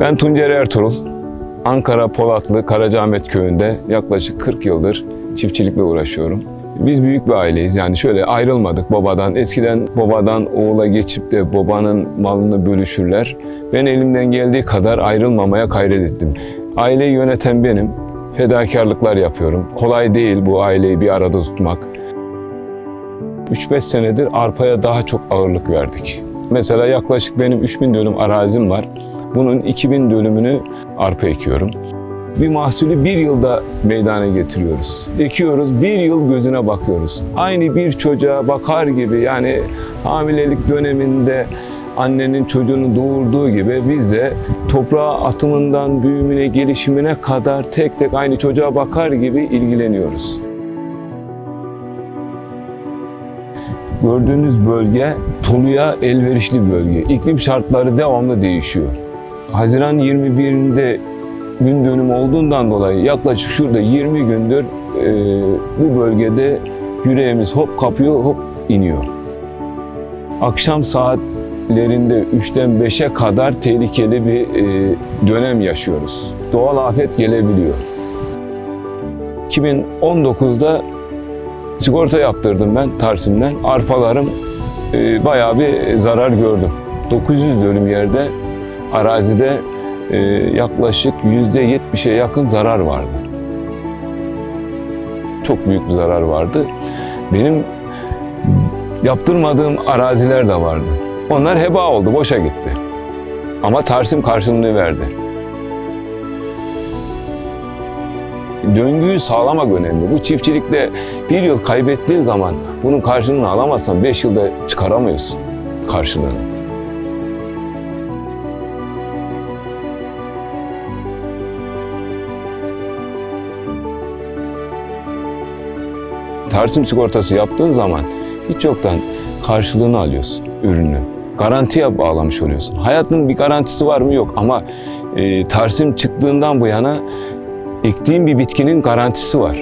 Ben Tuncer Ertuğrul. Ankara Polatlı Karacaahmet köyünde yaklaşık 40 yıldır çiftçilikle uğraşıyorum. Biz büyük bir aileyiz yani şöyle ayrılmadık babadan. Eskiden babadan oğula geçip de babanın malını bölüşürler. Ben elimden geldiği kadar ayrılmamaya gayret ettim. Aileyi yöneten benim. Fedakarlıklar yapıyorum. Kolay değil bu aileyi bir arada tutmak. 3-5 senedir arpaya daha çok ağırlık verdik. Mesela yaklaşık benim 3000 dönüm arazim var. Bunun 2000 dönümünü arpa ekiyorum. Bir mahsulü bir yılda meydana getiriyoruz. Ekiyoruz, bir yıl gözüne bakıyoruz. Aynı bir çocuğa bakar gibi yani hamilelik döneminde annenin çocuğunu doğurduğu gibi biz de toprağa atımından büyümüne, gelişimine kadar tek tek aynı çocuğa bakar gibi ilgileniyoruz. Gördüğünüz bölge Tolu'ya elverişli bir bölge. İklim şartları devamlı değişiyor. Haziran 21'inde gün dönümü olduğundan dolayı yaklaşık şurada 20 gündür e, bu bölgede yüreğimiz hop kapıyor hop iniyor. Akşam saatlerinde 3'ten 5'e kadar tehlikeli bir e, dönem yaşıyoruz. Doğal afet gelebiliyor. 2019'da sigorta yaptırdım ben Tarsim'den. Arpalarım e, bayağı bir zarar gördüm. 900 dönüm yerde arazide e, yaklaşık %70'e yakın zarar vardı. Çok büyük bir zarar vardı. Benim yaptırmadığım araziler de vardı. Onlar heba oldu, boşa gitti. Ama Tarsim karşılığını verdi. Döngüyü sağlamak önemli. Bu çiftçilikte bir yıl kaybettiğin zaman bunun karşılığını alamazsan beş yılda çıkaramıyorsun karşılığını. Tarsim sigortası yaptığın zaman hiç yoktan karşılığını alıyorsun ürünü. Garantiye bağlamış oluyorsun. Hayatın bir garantisi var mı yok ama e, Tarsim çıktığından bu yana ektiğin bir bitkinin garantisi var.